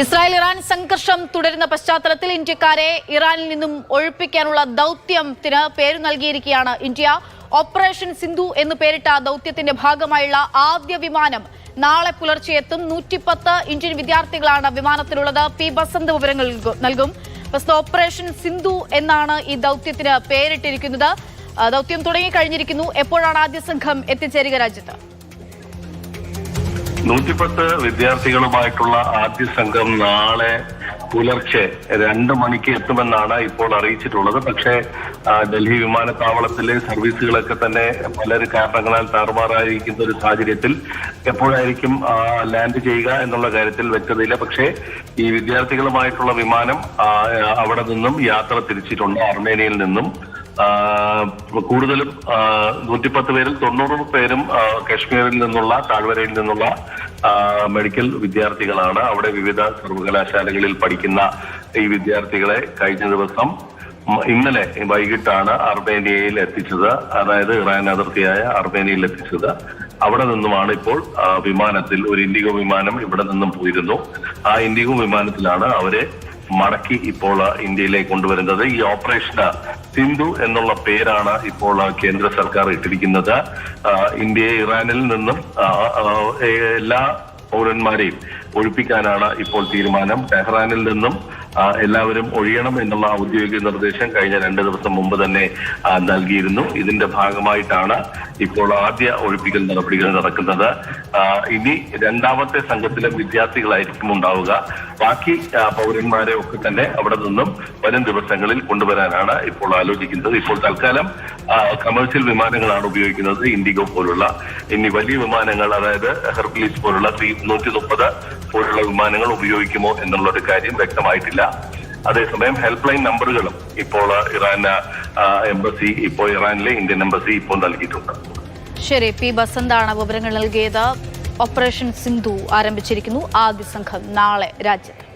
Israel Iran സംഘർഷം തുടരുന്ന പശ്ചാത്തലത്തിൽ ഇന്ത്യക്കാരെ ഇറാനിൽ നിന്നും ഒഴിപ്പിക്കാനുള്ള ദൗത്യത്തിന് പേര് നൽകിയിരിക്കുകയാണ് ഇന്ത്യ. ഓപ്പറേഷൻ സിന്ധു എന്ന് പേരിട്ട ദൗത്യത്തിന്റെ ഭാഗമായുള്ള ആദ്യ വിമാനം നാളെ പുലർച്ചെ എത്തും. നൂറ്റിപ്പത്ത് ഇന്ത്യൻ വിദ്യാർത്ഥികളാണ് വിമാനത്തിലുള്ളത്. പി. ബസന്ത് വിവരങ്ങൾ നൽകും പ്രസ്തുത ഓപ്പറേഷൻ സിന്ധു എന്നാണ് ഈ ദൗത്യത്തിന് പേരിട്ടിരിക്കുന്നത്. ദൗത്യം തുടങ്ങിക്കഴിഞ്ഞിരിക്കുന്നു. എപ്പോഴാണ് ആദ്യ സംഘം എത്തിച്ചേരുക രാജ്യത്ത്? നൂറ്റിപ്പത്ത് വിദ്യാർത്ഥികളുമായിട്ടുള്ള ആദ്യ സംഘം നാളെ പുലർച്ചെ രണ്ട് മണിക്ക് എത്തുമെന്നാണ് ഇപ്പോൾ അറിയിച്ചിട്ടുള്ളത്. പക്ഷേ ഡൽഹി വിമാനത്താവളത്തിലെ സർവീസുകളൊക്കെ തന്നെ പലരും കാരണങ്ങളാൽ താറുമാറായിരിക്കുന്ന ഒരു സാഹചര്യത്തിൽ എപ്പോഴായിരിക്കും ലാൻഡ് ചെയ്യുക എന്നുള്ള കാര്യത്തിൽ വ്യക്തതയില്ല. പക്ഷേ ഈ വിദ്യാർത്ഥികളുമായിട്ടുള്ള വിമാനം അവിടെ നിന്നും യാത്ര തിരിച്ചിട്ടുണ്ട്. അർമേനിയയിൽ നിന്നും കൂടുതലും നൂറ്റിപ്പത്ത് പേരിൽ തൊണ്ണൂറ് പേരും കാശ്മീരിൽ നിന്നുള്ള താഴ്വരയിൽ നിന്നുള്ള മെഡിക്കൽ വിദ്യാർത്ഥികളാണ് അവിടെ വിവിധ സർവകലാശാലകളിൽ പഠിക്കുന്ന ഈ വിദ്യാർത്ഥികളെ കഴിഞ്ഞ ദിവസം ഇന്നലെ വൈകിട്ടാണ് അർമേനിയയിൽ എത്തിച്ചത്. അതായത് ഇറാൻ അതിർത്തിയായ അർമേനിയയിൽ എത്തിച്ചത്. അവിടെ നിന്നുമാണ് ഇപ്പോൾ വിമാനത്തിൽ ഒരു ഇൻഡിഗോ വിമാനം ഇവിടെ നിന്നും പോയിരുന്നു. ആ ഇൻഡിഗോ വിമാനത്തിലാണ് അവരെ മടക്കി ഇപ്പോൾ ഇന്ത്യയിലേക്ക് കൊണ്ടുവരുന്നത്. ഈ ഓപ്പറേഷൻ സിന്ധു എന്നുള്ള പേരാണ് ഇപ്പോൾ കേന്ദ്ര സർക്കാർ ഇട്ടിരിക്കുന്നത്. ഇന്ത്യ ഇന്ത്യയെ ഇറാനിൽ നിന്നും എല്ലാ പൗരന്മാരെയും ഒഴിപ്പിക്കാനാണ് ഇപ്പോൾ തീരുമാനം. ടെഹ്റാനിൽ നിന്നും എല്ലാവരും ഒഴിയണം എന്നുള്ള ഔദ്യോഗിക നിർദ്ദേശം കഴിഞ്ഞ രണ്ട് ദിവസം മുമ്പ് തന്നെ നൽകിയിരുന്നു. ഇതിന്റെ ഭാഗമായിട്ടാണ് ഇപ്പോൾ ആദ്യ ഒഴിപ്പിക്കൽ നടപടികൾ നടക്കുന്നത്. ഇനി രണ്ടാമത്തെ സംഘത്തിലെ വിദ്യാർത്ഥികളായിരിക്കും ഉണ്ടാവുക. ബാക്കി പൗരന്മാരെ ഒക്കെ തന്നെ അവിടെ നിന്നും വരും ദിവസങ്ങളിൽ കൊണ്ടുവരാനാണ് ഇപ്പോൾ ആലോചിക്കുന്നത്. ഇപ്പോൾ തൽക്കാലം കമേഴ്ഷ്യൽ വിമാനങ്ങളാണ് ഉപയോഗിക്കുന്നത്. ഇൻഡിഗോ പോലുള്ള ഇനി വലിയ വിമാനങ്ങൾ അതായത് ഹെർക്കുലീസ് പോലുള്ള നൂറ്റി മുപ്പത് പോലുള്ള വിമാനങ്ങൾ ഉപയോഗിക്കുമോ എന്നുള്ള ഒരു കാര്യം വ്യക്തമായിട്ടില്ല. അതേസമയം ഹെൽപ്പ് ലൈൻ നമ്പറുകളും ഇപ്പോൾ ഇറാൻ എംബസി ഇപ്പോൾ ഇറാനിലെ ഇന്ത്യൻ എംബസി ഇപ്പോൾ നൽകിയിട്ടുണ്ട്. ശരി പി ബസന്താണ് വിവരങ്ങൾ നൽകിയത്. ഓപ്പറേഷൻ സിന്ധു ആരംഭിച്ചിരിക്കുന്നു. ആദ്യ സംഘം നാളെ രാജ്യത്ത്.